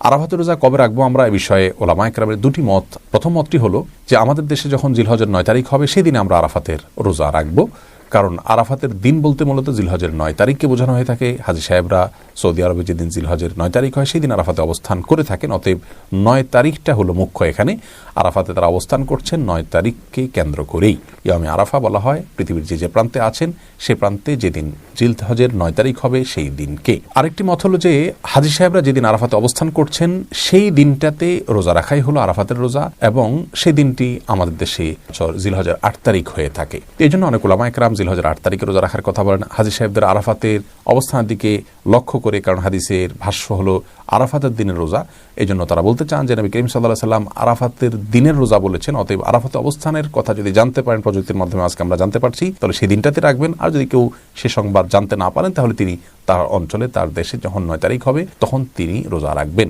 আরাফাতের রোজা কবে রাখব আমরা এ বিষয়ে ওলামা একরামের দুটি মত। প্রথম মতটি হলো যে, আমাদের দেশে যখন জিলহজের নয় তারিখ হবে, সেদিন আমরা আরাফাতের রোজা রাখব। কারণ আরাফাতের দিন বলতে মূলত জিলহজের নয় তারিখকে বোঝানো হয়ে থাকে। হাজি সাহেবরা সৌদি আরবে যেদিন জিলহজের নয় তারিখ হয় সেই দিন আরাফাতে অবস্থান করে থাকেন। অতএব নয় তারিখটা হলো মুখ্য এখানে। আরাফাতে তারা অবস্থান করছেন, নয় তারিখকে কেন্দ্র করেই। ইয়ামে আরাফা বলা হয়, পৃথিবীর যে যে প্রান্তে আছেন, সে প্রান্তে যেদিন জিলহজের নয় তারিখ হবে, সেই দিনকে। আরেকটি মত হলো যে, হাজি সাহেবরা যেদিন আরাফাতে অবস্থান করছেন, সেই দিনটাতে রোজা রাখাই হলো আরাফাতের রোজা এবং সেই দিনটি আমাদের দেশে জিলহজের আট তারিখ হয়ে থাকে। এই জন্য অনেক ওলামা একরাম জিলহজের আট তারিখে রোজা রাখার কথা বলেন। হাজি সাহেবদের আরাফাতের অবস্থানের দিকে লক্ষ্য করে, কারণ হাদিসের ভাষ্য হলো আরাফাতের দিনের রোজা। এই জন্য তারা বলতে চান যে, নবী করিম সাল্লাহ সাল্লাম আরাফাতের দিনের রোজা বলেছেন, অতএব আরাফাতে অবস্থানের কথা যদি জানতে পারেন, প্রযুক্তির মাধ্যমে আজকে আমরা জানতে পারছি, তাহলে সেই দিনটাতে রাখবেন। আর যদি কেউ সে সংবাদ জানতে না পারেন, তাহলে তিনি তার অঞ্চলে, তার দেশে যখন নয় তারিখ হবে, তখন তিনি রোজা রাখবেন।